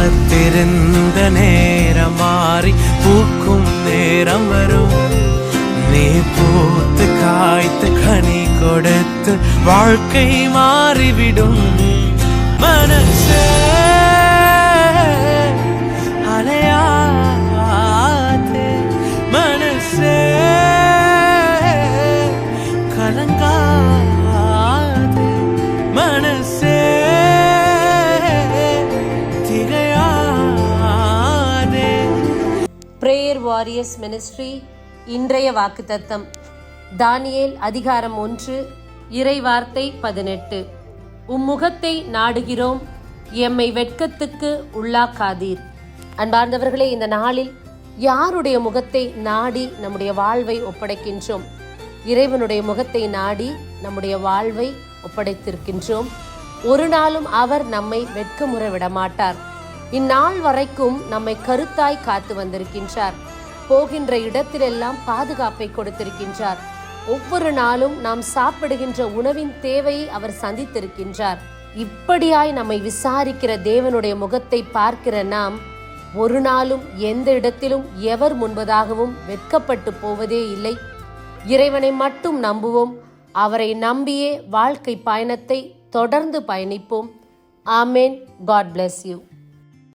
காத்திருந்த நேரம் மாறி பூக்கும் நேரம் வரும். நீ பூத்து காய்த்து கனி கொடுத்து வாழ்க்கை மாறிவிடும். மனசே வாரியர்ஸ் மினிஸ்ட்ரி இன்றைய வாக்குத்தத்தம். தானியேல் அதிகாரம் ஒன்று இறை வார்த்தை பதினெட்டு. உம்முகத்தை நாடுகிறோம் எம்மை வெட்கத்துக்கு உள்ளாக்காதீர். அன்பார்ந்தவர்களே இந்த நாளில் யாருடைய முகத்தை நாடி நம்முடைய வாழ்வை ஒப்படைக்கின்றோம்? இறைவனுடைய முகத்தை நாடி நம்முடைய வாழ்வை ஒப்படைத்திருக்கின்றோம். ஒரு நாளும் அவர் நம்மை வெட்கமுற விடமாட்டார். இந்நாள் வரைக்கும் நம்மை கருத்தாய் காத்து வந்திருக்கின்றார். போகின்ற இடத்திலெல்லாம் பாதுகாப்பை கொடுத்திருக்கின்றார். ஒவ்வொரு நாளும் நாம் சாப்பிடுகின்ற உணவின் தேவையை அவர் சந்தித்திருக்கின்றார். இப்படியாய் நம்மை விசாரிக்கிற தேவனுடைய முகத்தை பார்க்கிற நாம் ஒரு நாளும் எந்த இடத்திலும் எவர் முன்பதாகவும் வெட்கப்பட்டு போவதே இல்லை. இறைவனை மட்டும் நம்புவோம். அவரை நம்பியே வாழ்க்கை பயணத்தை தொடர்ந்து பயணிப்போம். ஆமேன். God bless you